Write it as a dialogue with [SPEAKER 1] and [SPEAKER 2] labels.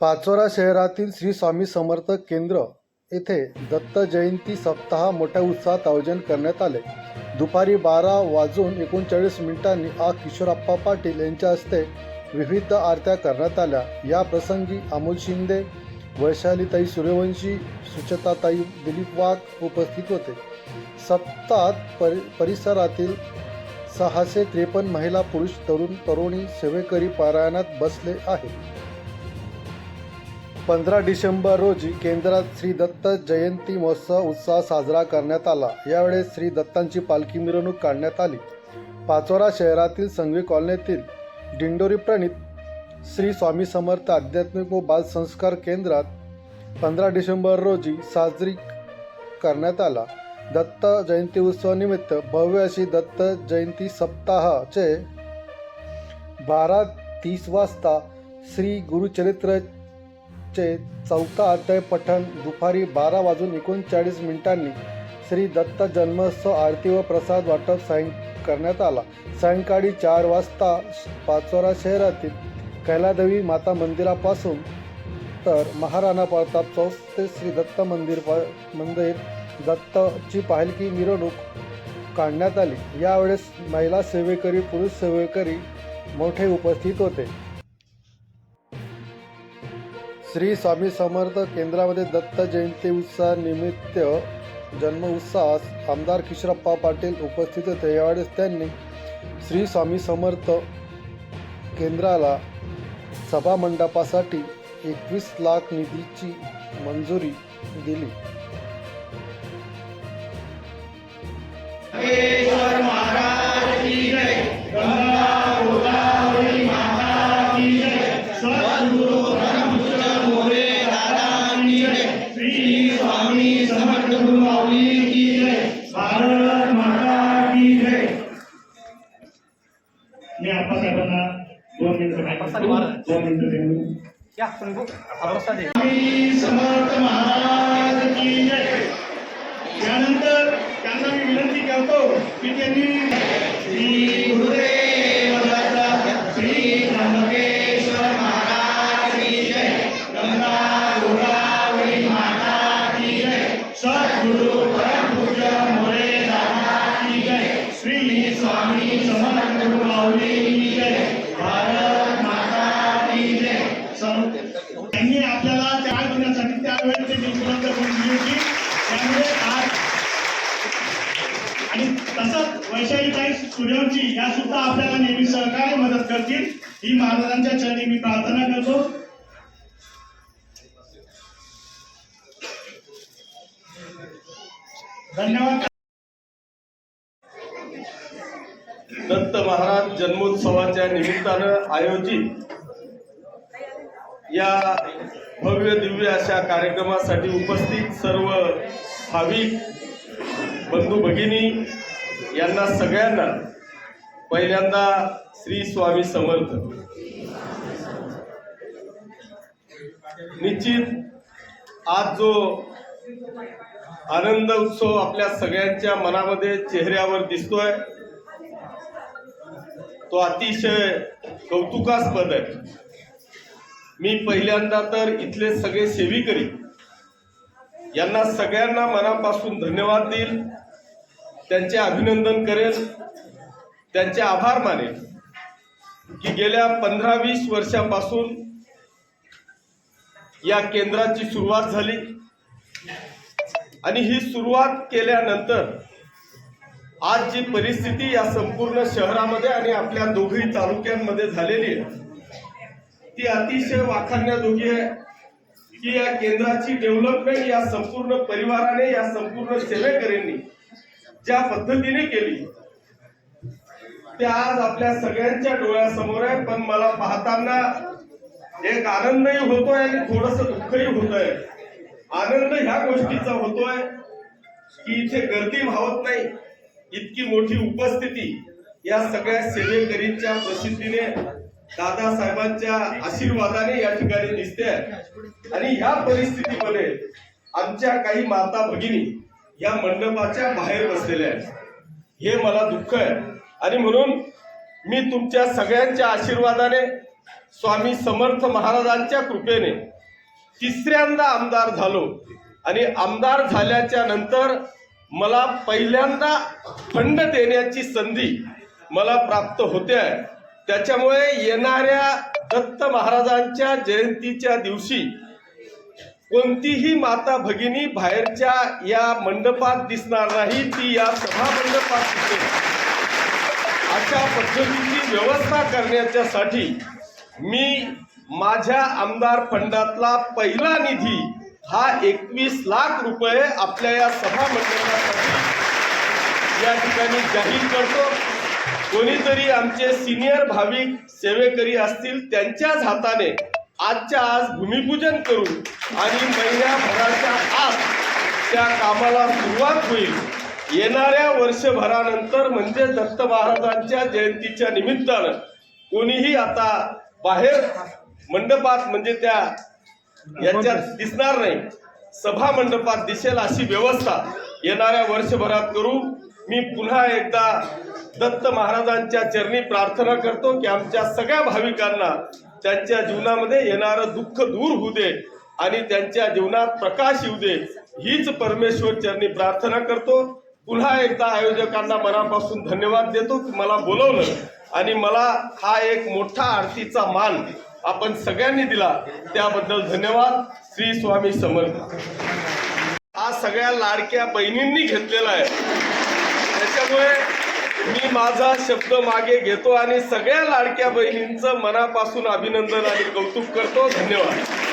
[SPEAKER 1] पाचोरा शहरातील श्री स्वामी समर्थ केंद्र येथे दत्त जयंती सप्ताह मोठ्या उत्साहात आयोजन करण्यात आले. दुपारी बारा वाजून एकोणचाळीस मिनिटांनी आ. किशोरप्पा पाटील यांच्या हस्ते विविध आरत्या करण्यात आल्या. या प्रसंगी अमोल शिंदे वैशालीताई सूर्यवंशी सुचताताई दिलीप वाघ उपस्थित होते. सप्ताहात परि परिसरातील सहाशे त्रेपन्न महिला पुरुष तरुण तरुणी सेवेकरी पारायणात बसले आहेत. पंधरा डिसेंबर रोजी केंद्रात श्री दत्त जयंती महोत्सव उत्साह साजरा करण्यात आला. यावेळेस श्री दत्तांची पालखी मिरवणूक काढण्यात आली. पाचोरा शहरातील संघवी कॉलनीतील दिंडोरी प्रणित श्री स्वामी समर्थ आध्यात्मिक व बाल संस्कार केंद्रात पंधरा डिसेंबर रोजी साजरी करण्यात आला. दत्त जयंती उत्सवानिमित्त भव्य अशी दत्त जयंती सप्ताहाचे बारा तीस वाजता श्री गुरुचरित्र चे चौथा अध्याय पठण दुपारी बारा वाजून एकोणचाळीस मिनिटांनी श्री दत्त जन्मोत्सव आरती व प्रसाद वाटप सायं करण्यात आला. सायंकाळी चार वाजता पाचोरा शहरातील कैलादेवी माता मंदिरापासून तर महाराणा प्रताप चौक ते श्री दत्त मंदिर प- मंदिर दत्तची पालखी मिरवणूक काढण्यात आली. यावेळेस महिला सेवेकरी पुरुष सेवेकरी मोठे उपस्थित होते. श्री स्वामी समर्थ केंद्रामध्ये दत्त जयंती उत्सवानिमित्त जन्म उत्सवास आमदार किशोरप्पा पाटील उपस्थित होते. यावेळेस त्यांनी श्री स्वामी समर्थ केंद्राला सभा मंडपासाठी एकवीस लाख निधीची मंजुरी दिली.
[SPEAKER 2] मी आप्पा साहेबांना दोन मिनिटं दोन मिनिटं देऊ
[SPEAKER 3] या प्रभू प्रसाद आहे
[SPEAKER 2] स्वामी समर्थ महाराज की जय. यानंतर त्यांना मी विनंती करतो की त्यांनी श्री गुरुदेव श्री त्र्यंबकेश्वर महाराज की जय. गंगा गोदावरी माता की जय. सद्गुरु परम पूज्य मोरे दादा की जय. श्री स्वामी समर्थ त्यांनी आपल्याला देण्यासाठी त्यांनी उपलब्ध करून दिली होती. त्यामुळे आज आणि तसंच वैशालीताई सूर्यवंशी या सुद्धा आपल्याला नेहमी सहकार्य मदत करतील. ही महाराजांच्या चरणी मी प्रार्थना करतो. धन्यवाद.
[SPEAKER 4] दत्त महाराज जन्मोत्सवाच्या निमित्तानं आयोजित या भव्य दिव्य अशा कार्यक्रमासाठी उपस्थित सर्व भाविक बंधू भगिनी यांना सगळ्यांना पहिल्यांदा श्री स्वामी समर्थ. निश्चित आज जो आनंद उत्सव आपल्या सगळ्यांच्या मनामध्ये चेहऱ्यावर दिसतोय तो अतिशय कौतुकास्पद आहे. मी पहिल्यांदा तर इथले सगळे सेविकरी यांना सगळ्यांना मनापासून धन्यवाद देईल त्यांचे अभिनंदन करेल त्यांचे आभार मानेल की गेल्या पंधरा वीस वर्षापासून या केंद्राची सुरुवात झाली. आणि ही सुरुवात केल्यानंतर आज जी परिस्थिती या संपूर्ण शहरामध्ये आणि आपल्या दोघी तालुक्यांमध्ये झालेली आहे ती अतिशय वाखाणण्याजोगी आहे की या केंद्राची डेव्हलपमेंट या संपूर्ण परिवाराने या संपूर्ण सेवेकऱ्यांनी ज्या पद्धतीने केली ते आज आपल्या सगळ्यांच्या डोळ्यासमोर आहे. पण मला पाहताना एक आनंदही होतोय आणि थोडस दुःखही होतोय. आनंद ह्या गोष्टीचा होतोय की इथे गर्दी व्हावत नाही. इतकी मोठी उपस्थिती या सगळ्या सेवेकरींच्या प्रसिद्धीने दादासाहेबांच्या आशीर्वादाने या ठिकाणी दिसते आहे. आणि ह्या परिस्थितीमध्ये आमच्या काही माता भगिनी या मंडपाच्या बाहेर बसलेल्या आहेत. हे मला दुःख आहे. आणि म्हणून मी तुमच्या सगळ्यांच्या आशीर्वादाने स्वामी समर्थ महाराजांच्या कृपेने तिसऱ्यांदा आमदार झालो. आणि आमदार झाल्याच्यानंतर मला पहिल्यांदा फंड देण्याची संधी मला प्राप्त होते आहे. त्याच्यामुळे येणाऱ्या दत्त महाराजांच्या जयंतीच्या दिवशी कोणतीही माता भगिनी बाहेरच्या या मंडपात दिसणार नाही ती या सभा मंडपात दिसेल. अशा पद्धतीची व्यवस्था करण्याच्यासाठी मी माझ्या आमदार फंडातला पहिला निधी हा एकवीस लाख रुपये आपल्या या सभा मंडळासाठी या ठिकाणी जाहीर करतो. कोणीतरी आमचे सिनियर भाविक सेवेकरी असतील त्यांच्याच हाताने आजच्या आज भूमिपूजन करू आणि महिन्याभराच्या आत त्या कामाला सुरुवात होईल. येणाऱ्या वर्षभरानंतर म्हणजे दत्त महाराजांच्या जयंतीच्या निमित्तानं कोणीही आता बाहेर मंडपात म्हणजे त्या याच्यात दिसणार नाही. सभा मंडपात दिसेल अशी व्यवस्था येणाऱ्या वर्षभरात करू. मी पुन्हा एकदा दत्त महाराजांच्या चरणी प्रार्थना करतो की आमच्या सगळ्या भाविकांना त्यांच्या जीवनामध्ये येणारं दुःख दूर होऊ दे आणि त्यांच्या जीवनात प्रकाश येऊ दे. हीच परमेश्वर चरणी प्रार्थना करतो. पुन्हा एकदा आयोजकांना मनापासून धन्यवाद देतो की मला बोलवलं आणि मला हा एक मोठा आरतीचा मान आपण सगळ्यांनी दिला त्याबद्दल धन्यवाद. श्री स्वामी समर्थ. हा सगळ्या लाडक्या बहिणींनी घेतलेला आहे. त्याच्यामुळे मी माझा शब्द मागे घेतो आणि सगळ्या लाडक्या बहिणींचं मनापासून अभिनंदन आणि कौतुक करतो. धन्यवाद.